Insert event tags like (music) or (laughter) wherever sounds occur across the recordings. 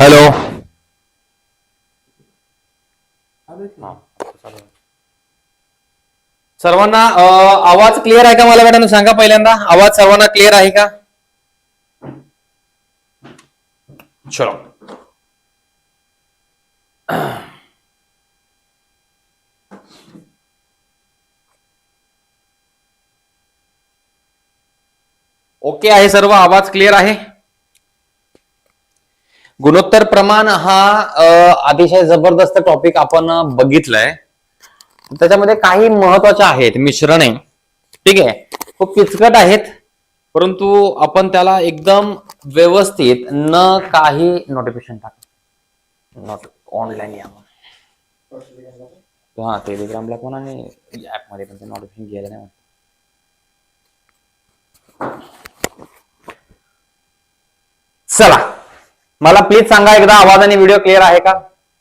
Hello सर्वांना आवाज clear आहे का मला मॅडम सांगा पहिल्यांदा. आवाज सर्वांना क्लिअर आहे का? चलो ओके आहे सर्व? आवाज क्लिअर आहे? गुणोत्तर प्रमाण हा अतिशय जबरदस्त टॉपिक आपण बघितलाय. त्याच्यामध्ये काही महत्त्वाच्या आहेत मिश्रणे. ठीक आहे? खूप किचकट आहेत परंतु आपण त्याला एकदम व्यवस्थित न काही नोटिफिकेशन टाक. नॉट ऑनलाईन या. हा टेलिग्रामला पण आणि ऍपमध्ये पण ते नोटिफिकेशन गेलं नाही चला. मला प्लीज सांगा एकदा आवाज आणि व्हिडिओ क्लिअर आहे का?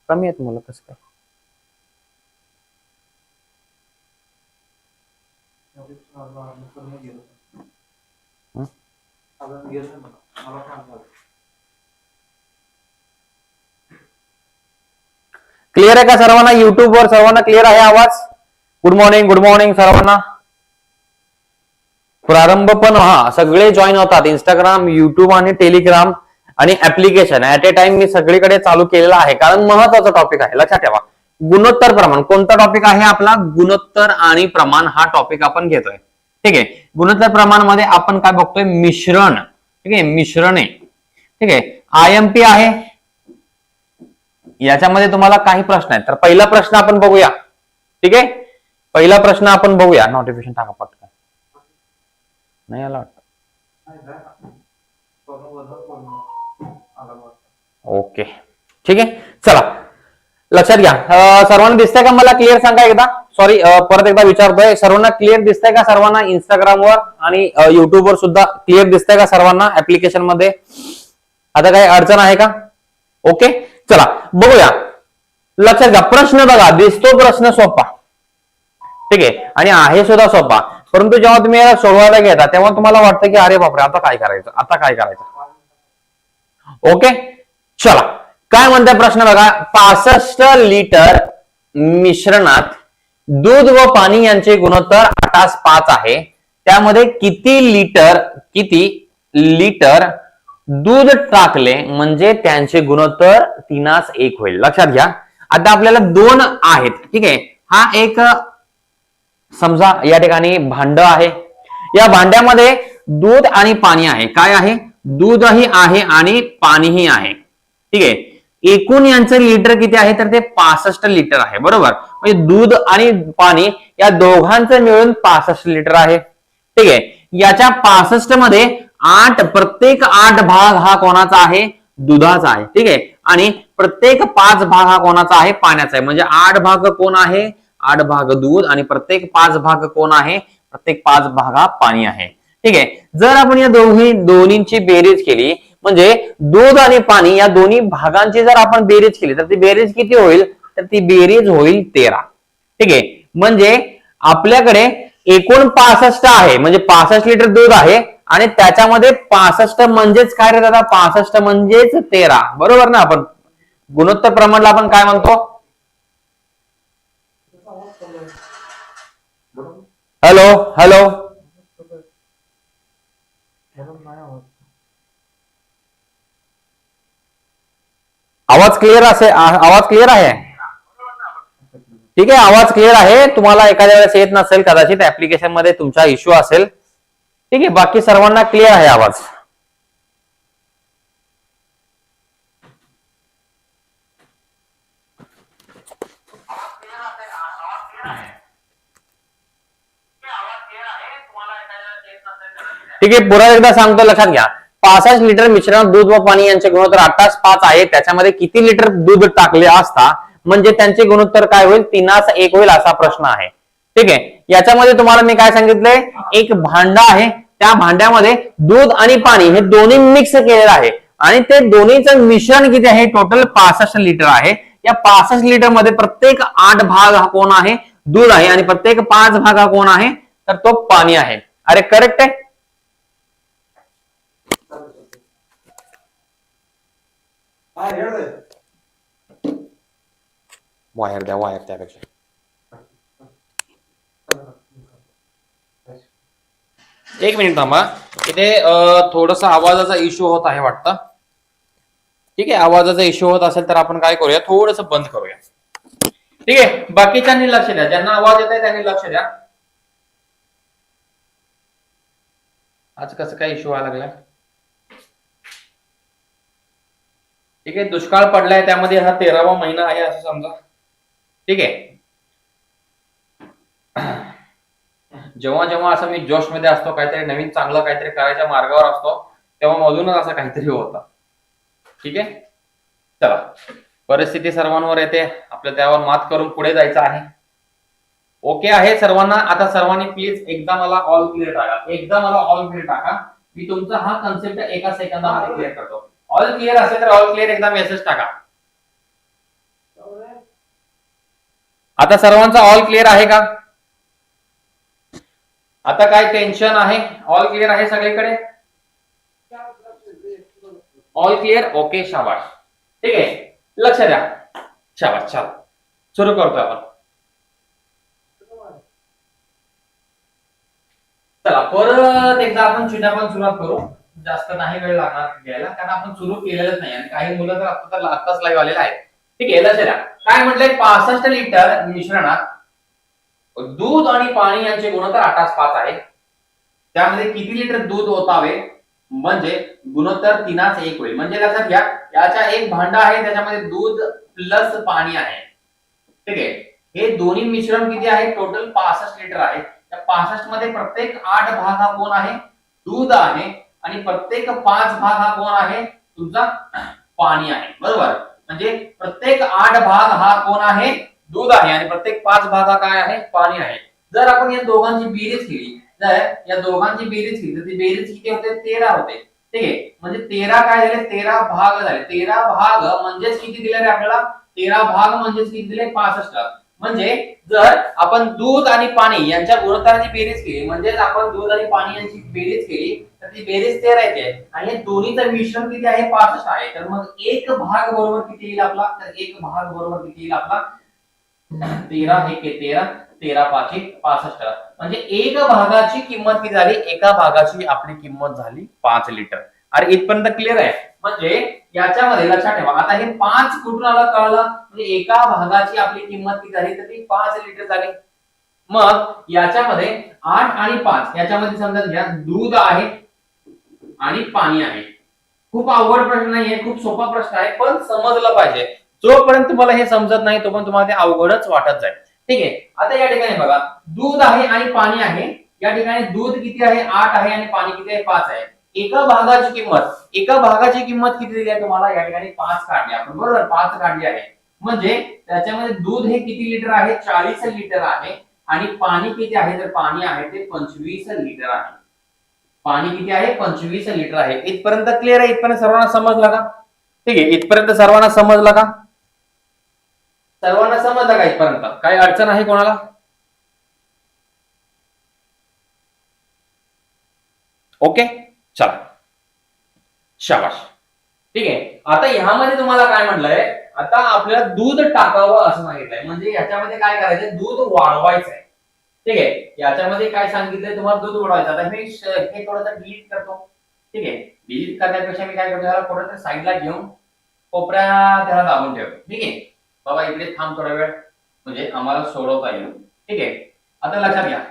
कमी आहेत मुलं कसं काय? क्लिअर आहे का सर्वांना? युट्यूब वर सर्वांना क्लिअर आहे आवाज? गुड मॉर्निंग गुड मॉर्निंग सर्वांना. प्रारंभ पण हा सगळे जॉईन होतात. इंस्टाग्राम युट्यूब आणि टेलिग्राम आणि ऍप्लिकेशन ऍट ए टाइम मी सगळीकडे चालू केलेला आहे. कारण महत्त्वाचा टॉपिक आहे. लक्षात ठेवा. गुणोत्तर प्रमाण. कोणता टॉपिक आहे आपला? गुणोत्तर आणि प्रमाण हा टॉपिक आपण घेतोय. ठीक आहे? गुणोत्तर प्रमाणमध्ये आपण काय बघतोय? मिश्रण. ठीक आहे? मिश्रणे. ठीक आहे? आय एम पी आहे. याच्यामध्ये तुम्हाला काही प्रश्न आहेत. तर पहिला प्रश्न आपण बघूया. ठीक आहे? पहिला प्रश्न आपण बघूया. नोटिफिकेशन टाका पटकन. नाही आला वाटतं. ओके. ठीक आहे? चला. लक्षात घ्या. सर्वांना दिसतंय का मला? क्लिअर सांगा एकदा. सॉरी परत एकदा विचारतोय. सर्वांना क्लिअर दिसतंय का सर्वांना इंस्टाग्रामवर आणि युट्यूबवर सुद्धा क्लिअर दिसतंय का सर्वांना ऍप्लिकेशनमध्ये? आता काही अडचण आहे का? ओके? चला. बघूया. लक्षात घ्या. प्रश्न बघा. दिसतो प्रश्न सोपा. ठीक आहे? आणि आहे सुद्धा सोपा. परंतु जेव्हा तुम्ही याला सोडवायला घेता तेव्हा तुम्हाला वाटतं की अरे बापरे आता काय करायचं? आता काय करायचं? ओके? चला काय म्हणताय प्रश्न बघा. पासष्ट लिटर मिश्रणात दूध व पाणी यांचे गुणोत्तर आठास पाच आहे. त्यामध्ये किती लिटर किती लिटर दूध टाकले म्हणजे त्यांचे गुणोत्तर तीनास एक होईल. लक्षात घ्या. आता आपल्याला दोन आहेत. ठीक आहे. हा एक समजा या ठिकाणी भांड आहे. या भांड्यामध्ये दूध आणि पाणी आहे. काय आहे? दूधही आहे आणि पाणीही आहे. ठीक आहे? एकूण यांचं लिटर किती आहे? तर ते पासष्ट लिटर आहे बरोबर? म्हणजे दूध आणि पाणी या दोघांचं मिळून पासष्ट लिटर आहे. ठीक आहे? याच्या पासष्टमध्ये आठ प्रत्येक आठ भाग हा कोणाचा आहे? दुधाचा आहे. ठीक आहे? आणि प्रत्येक पाच भाग हा कोणाचा आहे? पाण्याचा आहे. म्हणजे आठ भाग कोण आहे? आठ भाग दूध आणि प्रत्येक पाच भाग कोण आहे? प्रत्येक पाच भाग हा पाणी आहे. ठीक आहे? जर आपण या दोन्ही दोन्हींची बेरीज केली म्हणजे दूध आणि पाणी या दोन्ही भागांची जर आपण बेरीज केली तर ती बेरीज किती होईल? तर ती बेरीज होईल तेरा. ठीक आहे? म्हणजे आपल्याकडे एकूण पासष्ट आहे. म्हणजे पासष्ट लिटर दूध आहे आणि त्याच्यामध्ये पासष्ट म्हणजेच काय रे दादा? पासष्ट म्हणजेच तेरा. बरोबर ना आपण? गुणोत्तर प्रमाणला आपण काय म्हणतो? Hello hello. आवाज क्लिअर असे आवाज क्लिअर आहे? ठीक आहे आवाज क्लिअर आहे. तुम्हाला एखाद्या वेळेस येत नसेल कदाचित ऍप्लिकेशनमध्ये तुमचा इश्यू असेल. ठीक आहे बाकी सर्वांना क्लिअर आहे आवाज. ठीक आहे पुन्हा एकदा सांगतो लक्षात घ्या. पासष्ट लिटर मिश्रण दूध व पाणी यांचे गुणोत्तर आठास पाच आहे. त्याच्यामध्ये किती लिटर दूध टाकले असता? म्हणजे त्यांचे गुणोत्तर काय होईल? तीनास एक होईल असा प्रश्न आहे. ठीक आहे? याच्यामध्ये तुम्हाला मी काय सांगितलंय? एक भांड आहे. त्या भांड्यामध्ये दूध आणि पाणी हे दोन्ही मिक्स केलेलं आहे. आणि ते दोन्हीचं मिश्रण किती आहे? टोटल पासष्ट लिटर आहे. या पासष्ट लिटरमध्ये प्रत्येक आठ भाग हा कोण आहे? दूध आहे. आणि प्रत्येक पाच भाग हा कोण आहे? तर तो पाणी आहे. अरे करेक्ट आहे? वायर द्या वायर त्यापेक्षा. एक मिनिट थांबा. इथे थोडस आवाजाचा इश्यू होत आहे वाटतं. ठीक आहे आवाजाचा इश्यू होत असेल तर आपण काय करूया? थोडस बंद करूया. ठीक आहे बाकीच्यांनी लक्ष द्या. ज्यांना आवाज येत आहे त्यांनी लक्ष द्या. आज कसं काय इश्यू व्हायला लागलाय ठीक आहे दुष्काळ पडलाय त्यामध्ये हा तेरावा महिना आहे असं समजा. ठीक आहे. जेव्हा जेव्हा असं मी जोशमध्ये असतो काहीतरी नवीन चांगलं काहीतरी करायच्या मार्गावर असतो तेव्हा मधूनच असं काहीतरी होतं. ठीक आहे? चला. परिस्थिती सर्वांवर येते. आपल्या त्यावर मात करून पुढे जायचं आहे. ओके आहे सर्वांना. आता सर्वांनी प्लीज एकदा मला ऑल क्लिअर टाका. एकदा मला ऑल क्लिअर टाका. मी तुमचा हा कन्सेप्ट एका सेकंदामध्ये क्लिअर करतो. ऑल क्लिअर असेल तर ऑल क्लिअर एकदा मेसेज टाका. आता सर्वांचा ऑल क्लिअर आहे का? आता काय टेन्शन आहे? ऑल क्लिअर आहे सगळीकडे? ऑल क्लिअर ओके शाबाश ठीक आहे. लक्ष द्या. शाबाश चला. सुरू करतो आपण. चला परत एकदा आपण चिन्ह सुरुवात करू. जास्त नाही वेळ लागणार घ्यायला कारण आपण सुरू केलेलंच नाही. आणि काही मुलं तर आता तर आत्ताच लाईव्ह आलेला आहे ठीक आहे लक्ष द्या. काय म्हटलंय? पासष्ट लिटर मिश्रणात दूध आणि पाणी यांचे गुणोत्तर आठाच पाच आहे. त्यामध्ये किती लिटर दूध ओतावे? म्हणजे गुणोत्तर तीनाच एक होईल. म्हणजे लक्षात घ्या याच्या एक भांडा आहे त्याच्यामध्ये दूध प्लस पाणी आहे. ठीक आहे? हे दोन्ही मिश्रण किती आहे? टोटल पासष्ट लिटर आहे. त्या पासष्टमध्ये प्रत्येक आठ भाग हा कोण आहे? दूध आहे. आणि प्रत्येक पाच भाग हा कोण आहे? तुमचा पाणी आहे. बरोबर? म्हणजे प्रत्येक आठ भाग हा कोण आहे? दूध आहे. आणि प्रत्येक पाच भाग हा काय आहे? पाणी आहे. जर आपण या दोघांची बेरीज केली तर या दोघांची बेरीज केली तर ती बेरीज किती होते? तेरा होते. ठीक आहे? म्हणजे तेरा काय झाले? तेरा भाग झाले. तेरा भाग म्हणजेच किती दिले रे आपल्याला? तेरा भाग म्हणजेच किती दिले? पासष्ट. म्हणजे जर आपण दूध आणि पाणी यांच्या गुणोत्तराची बेरीज केली म्हणजेच आपण दूध आणि पाणी यांची बेरीज केली तर ती बेरीज तेरा येते आणि हे दोन्हीचं मिश्रण किती आहे? पासष्ट आहे. तर मग एक भाग बरोबर किती येईल आपला? तर एक भाग बरोबर किती येईल आपला? तेरा एक तेरा तेरा पाच एक पासष्ट. म्हणजे एक भागाची किंमत किती झाली? एका भागाची आपली किंमत झाली पाच लिटर. अरे इथपर्यंत क्लिअर आहे. म्हणजे याच्यामध्ये लक्षात ठेवा आता हे पाच कुठून आलं कळलं? म्हणजे एका भागाची आपली किंमत किती झाली? तर ती पाच लिटर झाली. मग याच्यामध्ये आठ आणि पाच याच्यामध्ये समजा घ्या दूध आहे आणि पाणी आहे. खूप अवघड प्रश्न नाहीये खूप सोपा प्रश्न आहे पण समजलं पाहिजे. जोपर्यंत तुम्हाला हे समजत नाही तोपर्यंत तुम्हाला ते अवघडच वाटत जाईल. ठीक आहे? आता या ठिकाणी बघा दूध आहे आणि पाणी आहे. या ठिकाणी दूध किती आहे? आठ आहे आणि पाणी किती आहे? पाच आहे. एका भागाची किंमत एका भागाची किंमत किती दिली आहे तुम्हाला? या ठिकाणी पाच काढली आपण बरोबर पाच काढली आहे. म्हणजे त्याच्यामध्ये दूध हे किती लिटर आहे? चाळीस लिटर आहे. आणि पाणी किती आहे? तर पाणी आहे ते पंचवीस लिटर आहे. पाणी किती आहे? पंचवीस लिटर आहे. इथपर्यंत क्लिअर आहे? इथपर्यंत सर्वांना समजलं का? ठीक आहे. इथपर्यंत सर्वांना समजलं का? सर्वांना समजलं का इथपर्यंत? काही अडचण आहे कोणाला? ओके चला. शाबाश ठीक आहे. आता ह्यामध्ये तुम्हाला काय म्हटलंय? आता आपल्याला दूध टाकावं असं सांगितलंय म्हणजे याच्यामध्ये काय करायचंय? दूध वाढवायचं आहे ठीक आहे. याच्यामध्ये काय सांगितलंय? तुम्हाला दूध वाढवायचं. आता मी हे थोडंसं डिलीट करतो. ठीक आहे. डिलीट करण्यापेक्षा मी काय करतो? त्याला थोडंसं साईडला घेऊन कोपऱ्या त्याला दाबून ठेवतो. ठीक आहे. बाबा इकडे थांब थोडा वेळ. म्हणजे आम्हाला सोडवता येईल. ठीक आहे. आता लक्षात घ्या.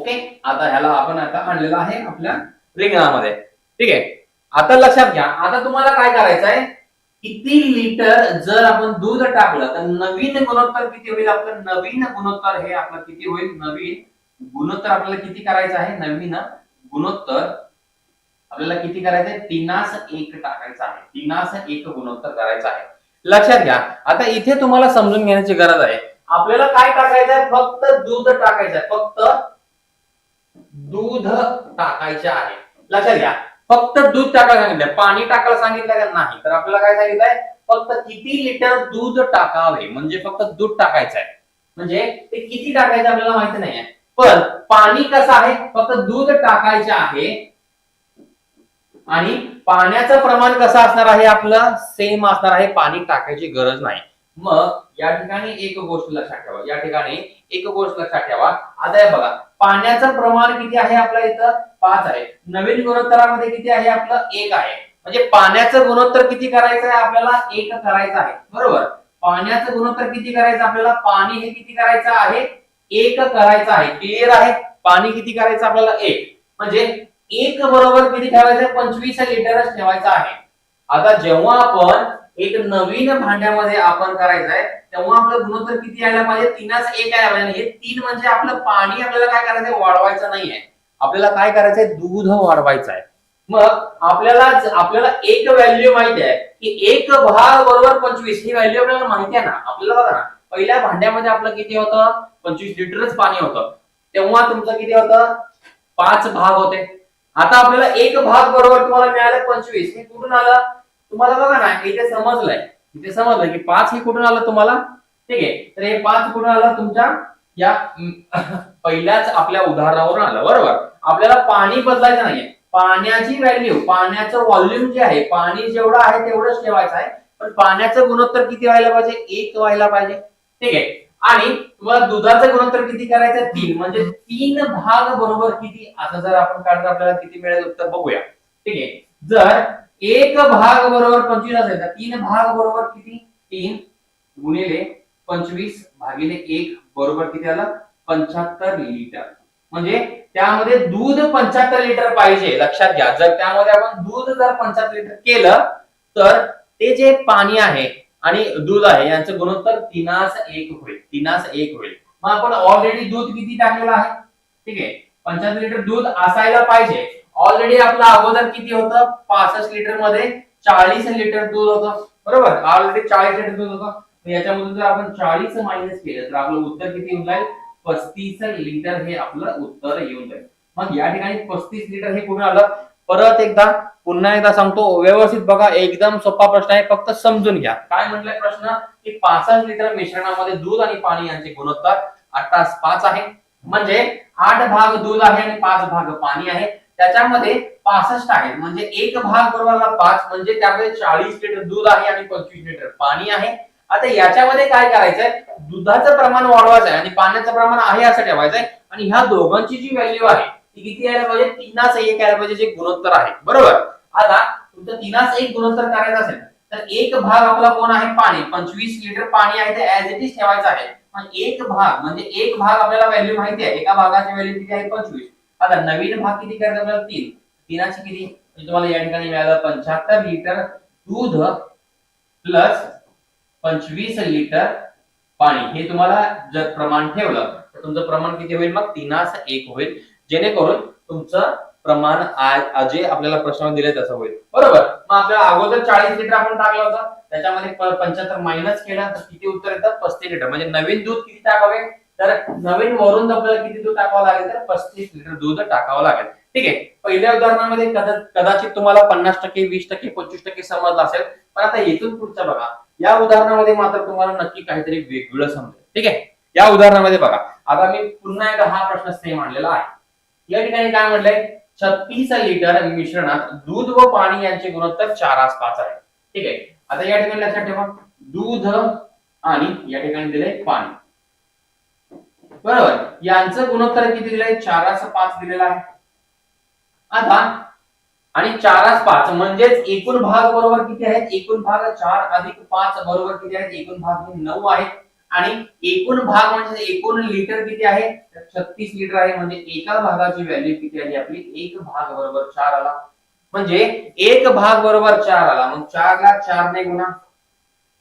ओके आता ह्याला आपण आता आणलेला आहे आपल्या रिंगणामध्ये. ठीक आहे? आता लक्षात घ्या. आता तुम्हाला काय करायचं आहे किती लिटर जर आपण दूध टाकलं तर नवीन गुणोत्तर किती होईल आपलं? नवीन गुणोत्तर हे आपलं किती होईल? नवीन गुणोत्तर आपल्याला किती करायचं आहे? नवीन गुणोत्तर आपल्याला किती करायचं आहे तीनास एक टाकायचं आहे. तीनास एक गुणोत्तर करायचं आहे. लक्षात घ्या. आता इथे तुम्हाला समजून घेण्याची गरज आहे. आपल्याला काय टाकायचं आहे फक्त दूध टाकायचं आहे फक्त दूध टाकायचे आहे. लक्षात घ्या. फक्त दूध टाकायला सांगितलं पाणी टाकायला सांगितलं का नाही? तर आपल्याला काय सांगितलंय? फक्त किती लिटर दूध टाकावे? म्हणजे फक्त दूध टाकायचं आहे म्हणजे ते किती टाकायचं आपल्याला माहिती नाहीये. पण पाणी कसं आहे? फक्त दूध टाकायचे आहे. आणि पाण्याचं प्रमाण कसं असणार आहे आपलं? सेम असणार आहे. पाणी टाकायची गरज नाही. मग या ठिकाणी एक गोष्ट लक्षात ठेवा. या ठिकाणी एक गोष्ट लक्षात ठेवा. आता बघा. पाण्याचं प्रमाण किती आहे आपल्या इथं? पाच आहे. नवीन गुणोत्तरामध्ये किती आहे आपलं? एक आहे. म्हणजे पाण्याचं गुणोत्तर किती करायचं आहे आपल्याला? एक करायचं आहे. बरोबर? पाण्याचं गुणोत्तर किती करायचं आपल्याला? पाणी हे किती करायचं आहे? एक करायचं आहे. क्लिअर आहे? पाणी किती करायचं आपल्याला? एक. म्हणजे एक बरोबर किती ठेवायचं? पंचवीस लिटरच ठेवायचं आहे. आता जेव्हा आपण एक नवीन भांड्यामध्ये आपण करायचं आहे तेव्हा आपलं गुणोत्तर किती यायला पाहिजे? तीनच एक यायला पाहिजे. हे तीन म्हणजे आपलं पाणी आपल्याला काय करायचंय? वाढवायचं नाहीये. आपल्याला काय करायचंय? दूध वाढवायचं आहे मग आपल्याला आपल्याला एक व्हॅल्यू माहिती आहे की एक भाग बरोबर पंचवीस. ही व्हॅल्यू आपल्याला माहिती आहे ना? आपल्याला बघा ना पहिल्या भांड्यामध्ये आपलं किती होतं? पंचवीस लिटरच पाणी होतं. तेव्हा तुमचं किती होतं? पाच भाग होते. आता आपल्याला एक भाग बरोबर तुम्हाला मिळालं पंचवीस. हे कुठून आलं? तुम्हाला बघा ना इथे समजलंय. इथे समजलं की पाच हे कुठून आलं तुम्हाला? ठीक आहे. तर हे पाच कुठून आलं? तुमच्या या (laughs) पहिल्याच आपल्या उदाहरणावरून आलं. बरोबर? आपल्याला पाणी बदलायचं नाहीये. पाण्याची व्हॅल्यू पाण्याचं व्हॉल्यूम जे आहे पाणी जेवढं आहे तेवढंच ठेवायचं आहे. पण पाण्याचं गुणोत्तर किती व्हायला पाहिजे? एक व्हायला पाहिजे. ठीक आहे. आणि तुम्हाला दुधाचं गुणोत्तर किती करायचं तीन. म्हणजे तीन भाग बरोबर किती? असं जर आपण काढलं आपल्याला किती मिळेल उत्तर बघूया. ठीक आहे. जर एक भाग बरोबर पंचवीस असेल तर तीन भाग बरोबर किती? तीन गुणिले पंचवीस भागिले एक बरोबर किती आला? पंच्याहत्तर लिटर म्हणजे त्यामध्ये दूध पंच्याहत्तर लिटर पाहिजे लक्षात घ्या. जर त्यामध्ये आपण दूध जर पंच्याहत्तर लिटर केलं तर ते जे पाणी आहे आणि दूध आहे यांचं गुणोत्तर तिनास एक होईल. तिनास एक होईल. मग आपण ऑलरेडी दूध किती टाकलेलं आहे? ठीक आहे. पंच्याहत्तर लिटर दूध असायला पाहिजे. ऑलरेडी आपलं अगोदर किती होतं? पासष्ट लिटरमध्ये चाळीस लिटर दूध होतं. बरोबर? ऑलरेडी चाळीस लिटर दूध होतं. याच्यामधून जर आपण चाळीस मायनस केलं तर आपलं उत्तर किती येऊन जाईल? पस्तीस लिटर हे आपलं उत्तर येऊन जाईल. मग या ठिकाणी पस्तीस लिटर हे कुठून आलं. परत एकदा पुन्हा एकदा सांगतो व्यवस्थित बघा एकदम सोपा प्रश्न आहे फक्त समजून घ्या. काय म्हटलंय प्रश्न? की पासष्ट लिटर मिश्रणामध्ये दूध आणि पाणी यांचे गुणोत्तर आठ पाच आहे. म्हणजे आठ भाग दूध आहे आणि पाच भाग पाणी आहे. त्याच्यामध्ये पासष्ट आहे म्हणजे एक भाग बरोबर पाच म्हणजे त्यामध्ये चाळीस लिटर दूध आहे आणि पंचवीस लिटर पाणी आहे. आता याच्यामध्ये काय करायचंय? दुधाचं प्रमाण वाढवायचं आहे आणि पाण्याचं प्रमाण आहे असं ठेवायचंय. आणि ह्या दोघांची जी व्हॅल्यू आहे ती किती यायला पाहिजे? तीनाच एक यायला पाहिजे जे गुणोत्तर आहे. बरोबर? आता तुमचं तीनाच एक गुणोत्तर करायचं असेल तर एक भाग आपला कोण आहे? पाणी. पंचवीस लिटर पाणी आहे ते ऍज इट इज ठेवायचं आहे. पण एक भाग म्हणजे एक भाग आपल्याला व्हॅल्यू माहिती आहे. एका भागाची व्हॅल्यू किती आहे? पंचवीस. आता नवीन भाग किती करायचा आपल्याला तीन. तीनाची किती? म्हणजे तुम्हाला या ठिकाणी मिळालं पंच्याहत्तर लिटर दूध प्लस पंचवीस लिटर पाणी. हे तुम्हाला जर प्रमाण ठेवलं तर तुमचं प्रमाण किती होईल? मग तीनास एक होईल. जेणेकरून तुमचं प्रमाण आज जे आपल्याला प्रश्न दिले तसं होईल. बरोबर? मग आपल्याला अगोदर चाळीस लिटर आपण टाकलं होतं. त्याच्यामध्ये पंच्याहत्तर मायनस केला तर किती उत्तर येतं? पस्तीस लिटर म्हणजे नवीन दूध किती टाकावे? तर नवीन वरून आपल्याला किती दूध टाकावं लागेल तर पस्तीस लिटर दूध टाकावं लागेल. ठीक आहे? पहिल्या उदाहरणामध्ये कदाचित तुम्हाला पन्नास टक्के वीस टक्के पंचवीस टक्के समजलं असेल. पण आता येथून पुढचं बघा. या उदाहरणामध्ये मात्र तुम्हाला नक्की काहीतरी वेगळं समजेल. ठीक आहे? या उदाहरणामध्ये बघा. आता मी पुन्हा एकदा हा प्रश्न सेम आणलेला आहे. या ठिकाणी काय म्हणलंय? छत्तीस लिटर मिश्रणात दूध व पाणी यांचे गुणोत्तर चार आस पाच आहे. ठीक आहे? आता या ठिकाणी लक्षात ठेवा. दूध आणि या ठिकाणी दिलंय पाणी. बरोबर. यांचं गुणोत्तर किती दिलंय चारास पाच दिलेलं आहे. आता आणि चारास पाच म्हणजेच एकूण भाग बरोबर किती आहेत? एकूण भाग चार अधिक पाच बरोबर किती आहेत? एकूण भाग हे नऊ आहेत. आणि एकूण भाग म्हणजे एकूण लिटर किती आहे? तर छत्तीस लिटर आहे. म्हणजे एका भागाची व्हॅल्यू किती आली आपली? एक भाग बरोबर चार आला. म्हणजे एक भाग बरोबर चार आला. मग चारला चार ने गुणा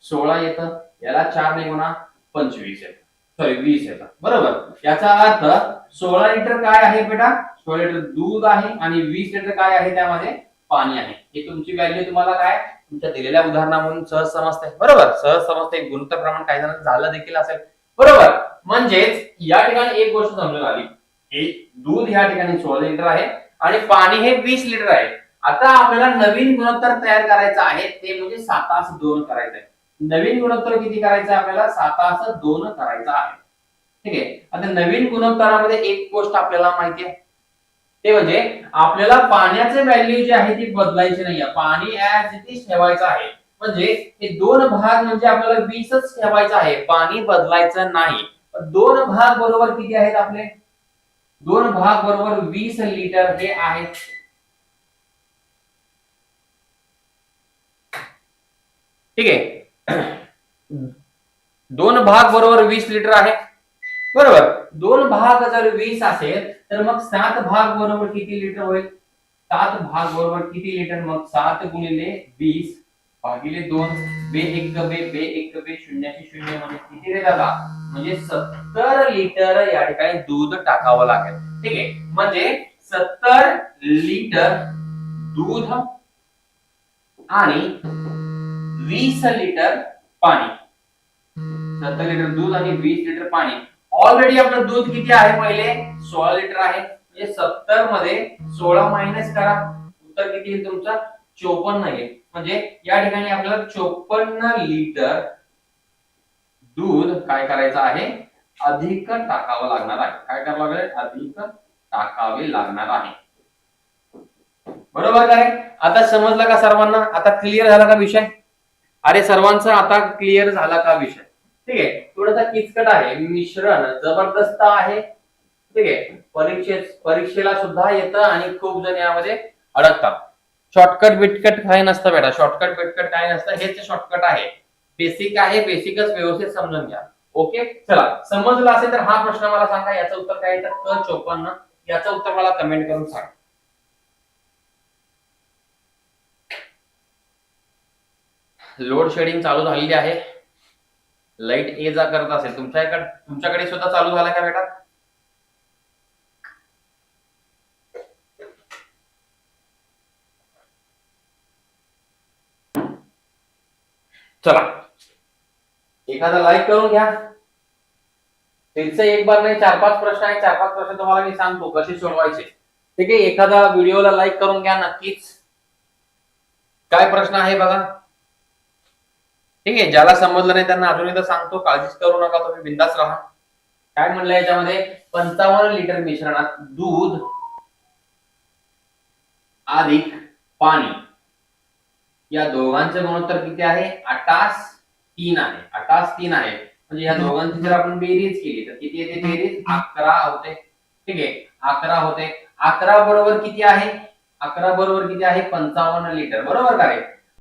सोळा येतं. याला चार ने गुणा पंचवीस येतं. सॉरी वीस येतं. बरोबर? याचा अर्थ सोळा लिटर काय आहे बेटा? सोळा लिटर दूध आहे आणि वीस लिटर काय आहे त्यामध्ये? पाणी आहे. हे तुमची व्हॅल्यू तुम्हाला काय? तुमच्या दिलेल्या उदाहरणामधून सहज समजते. बरोबर? सहज समजते. गुणोत्तर प्रमाण काही जण झालं देखील असेल. बरोबर? म्हणजेच या ठिकाणी एक गोष्ट समजून आली. हे दूध या ठिकाणी सोळा लिटर आहे आणि पाणी हे वीस लिटर आहे. आता आपल्याला नवीन गुणोत्तर तयार करायचं आहे. ते म्हणजे सातास दोन करायचं आहे नवीन गुणोत्तर किती करायचं आपल्याला? सातास दोन करायचं आहे. ठीक आहे? आता नवीन गुणोत्तरामध्ये एक गोष्ट आपल्याला माहिती आहे. ते म्हणजे आपल्याला पाण्याचे व्हॅल्यू जे आहे ती बदलायची नाहीये. पाणी ऍज इट इज ठेवायचं आहे. म्हणजे हे दोन भाग म्हणजे आपल्याला वीसच ठेवायचं आहे. पाणी बदलायचं नाही. दोन भाग बरोबर किती आहेत आपले? दोन भाग बरोबर वीस लिटर हे आहेत. ठीक आहे? (clears throat) दोन भाग बरोबर वीस लिटर आहे. बरोबर? दोन भाग जर वीस असेल तर मग सात भाग बरोबर किती लिटर होईल? सात भाग बरोबर किती लिटर? मग सात गुणिले वीस भागिले दोन बे एक बे बे एक बे शून्याचे शून्य म्हणजे किती रे दादा? म्हणजे सत्तर लिटर या ठिकाणी दूध टाकावं लागेल. ठीक आहे? म्हणजे सत्तर लिटर दूध आणि वीस लिटर पाणी. सत्तर लिटर दूध आणि वीस लिटर पाणी. ऑलरेडी आपलं दूध किती आहे पहिले? सोळा लिटर आहे. म्हणजे सत्तरमध्ये सोळा मायनस करा. उत्तर किती येईल तुमचं? चोपन्न येईल. म्हणजे या ठिकाणी आपल्याला चोपन्न लिटर दूध काय करायचं आहे? अधिक टाकावं लागणार आहे. काय करावं लागेल? अधिक टाकावे लागणार आहे. बरोबर काय आता समजलं का सर्वांना? आता क्लिअर झाला का विषय? अरे सर्वांचा आता क्लिअर झाला का विषय? ठीक आहे. थोडासा किचकट आहे. मिश्रण जबरदस्त आहे. ठीक आहे. परीक्षे परीक्षेला सुद्धा येतं आणि खूप जण यामध्ये अडकतात. शॉर्टकट बिटकट काय नसतं बेटा. शॉर्टकट बिटकट काय नसतं? हेच शॉर्टकट आहे. बेसिक आहे. बेसिकच व्यवस्थित समजून घ्या. ओके चला. समजलं असेल तर हा प्रश्न मला सांगा. याचं उत्तर काय तर क चोपन्न. याचं उत्तर मला कमेंट करून सांगा. लोड शेडिंग चालू झालेली आहे. लाइट ए जा करत असेल. तुमच्याकडे तुमच्याकडे सुद्धा चालू झाला का बेटा? चला. एखादा लाईक करून घ्या. फिर एक बार नाही चार पाच प्रश्न आहे. चार पाच प्रश्न तुम्हाला मी सांगतो कसे सोडवायचे. ठीक आहे? एखादा व्हिडिओला लाईक करून घ्या नक्कीच. काय प्रश्न आहे बघा? ठीक आहे ज्याला समजलं नाही त्यांना अजून एकदा सांगतो काळजीच करू नका तुम्ही बिंदास राहा. काय म्हणलं याच्यामध्ये? पंचावन्न लिटर मिश्रणात दूध अधिक पाणी. या दोघांचे गुणोत्तर किती आहे? अटास तीन आहे. अटास तीन आहे. म्हणजे या दोघांची जर आपण बेरीज केली तर किती येते बेरीज? अकरा होते. ठीक आहे अकरा होते. अकरा बरोबर किती आहे? अकरा बरोबर किती आहे? पंचावन्न लिटर बरोबर का